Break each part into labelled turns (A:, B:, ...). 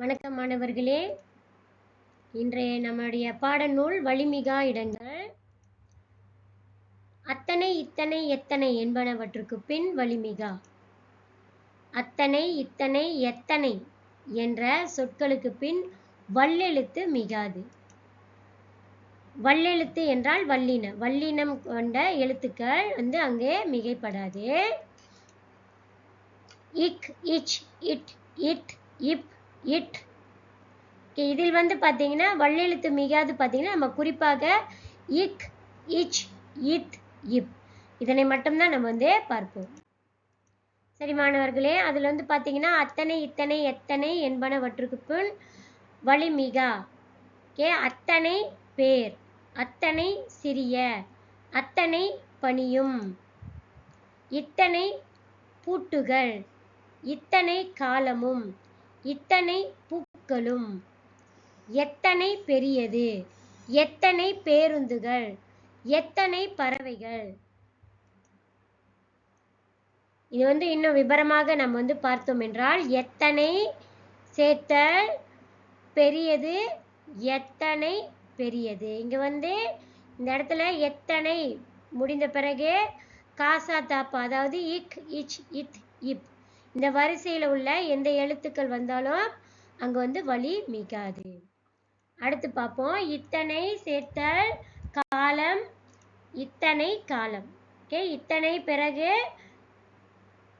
A: வணக்கம் மாணவர்களே. இன்றைய நம்முடைய பாடநூல் வலிமிகா இடங்கள். அத்தனை இத்தனை எத்தனை என்பனவற்றுக்கு பின் வலிமிகா அத்தனை இத்தனை எத்தனை என்ற சொற்களுக்கு பின் வல்லெழுத்து மிகாது. வல்லெழுத்து என்றால் வல்லின வல்லினம் கொண்ட எழுத்துக்கள் வந்து அங்கே மிகைப்படாது. இக் இச் இட் இட் இப் இட் இதில் வந்து பார்த்தீங்கன்னா வள்ளெழுத்து மிகாது பார்த்தீங்கன்னா நம்ம குறிப்பாக இக் இச் இத் இப் இதனை மட்டும்தான் நம்ம வந்து பார்ப்போம். சரி மாணவர்களே அதில் வந்து பார்த்தீங்கன்னா அத்தனை இத்தனை எத்தனை என்பனவற்றுக்கு பின் வலிமிகா ஓகே அத்தனை பேர் அத்தனை சிறிய அத்தனை பணியும். இத்தனை பூட்டுகள் இத்தனை காலமும். இத்தனை பூக்களும்? எத்தனை பெரியது? எத்தனை பேருந்துகள்? எத்தனை பறவைகள்? இது வந்து இன்னும் விபரமாக நம்ம வந்து பார்த்தோம் என்றால் எத்தனை சேர்த்தல் பெரியது எத்தனை பெரியது? இங்க வந்து இந்த இடத்துல எத்தனை முடிந்த பிறகு காசா தாப்பா அதாவது இக் இச் இத் இப் இந்த வரிசையில் உள்ள எந்த எழுத்துக்கள் வந்தாலும் அங்க வந்து வலி மிகாது. அடுத்து பார்ப்போம். இத்தனை சேர்த்தல் காலம் இத்தனை காலம். ஓகே இத்தனை பிறகு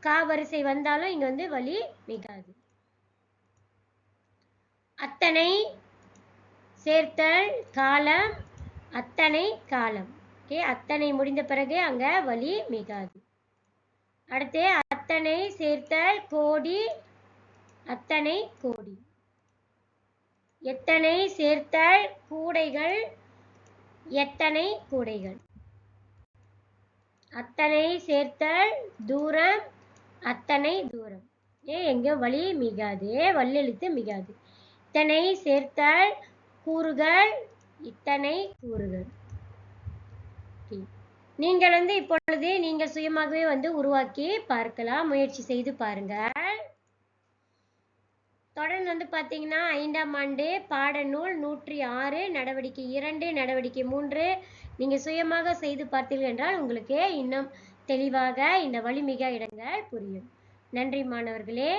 A: கா வரிசை வந்தாலும் இங்க வந்து வலி மிகாது. அத்தனை சேர்த்தல் காலம் அத்தனை காலம். ஓகே அத்தனை முடிந்த பிறகு அங்க வலி மிகாது. அடுத்து அத்தனை சேர்த்தல் கோடி அத்தனை கோடி. எத்தனை சேர்த்தல் கூடைகள் எத்தனை கூடைகள். அத்தனை சேர்த்தல் தூரம் அத்தனை தூரம். ஏ எங்கே வழி மிகாது. வல்லெழுத்து மிகாது. இத்தனை சேர்த்தல் கூறுகள் இத்தனை கூறுகள். Okay. நீங்கள் வந்து இப்பொழுது நீங்கள் சுயமாகவே வந்து உருவாக்கி பார்க்கலாம். முயற்சி செய்து பாருங்கள். தொடர்ந்து வந்து பார்த்தீங்கன்னா ஐந்தாம் ஆண்டு பாடநூல் நூற்றி ஆறு நடவடிக்கை இரண்டு நடவடிக்கை மூன்று நீங்கள் சுயமாக செய்து பார்த்தீர்கள் என்றால் உங்களுக்கு இன்னும் தெளிவாக இந்த வலிமிக இடங்கள் புரியும். நன்றி மாணவர்களே.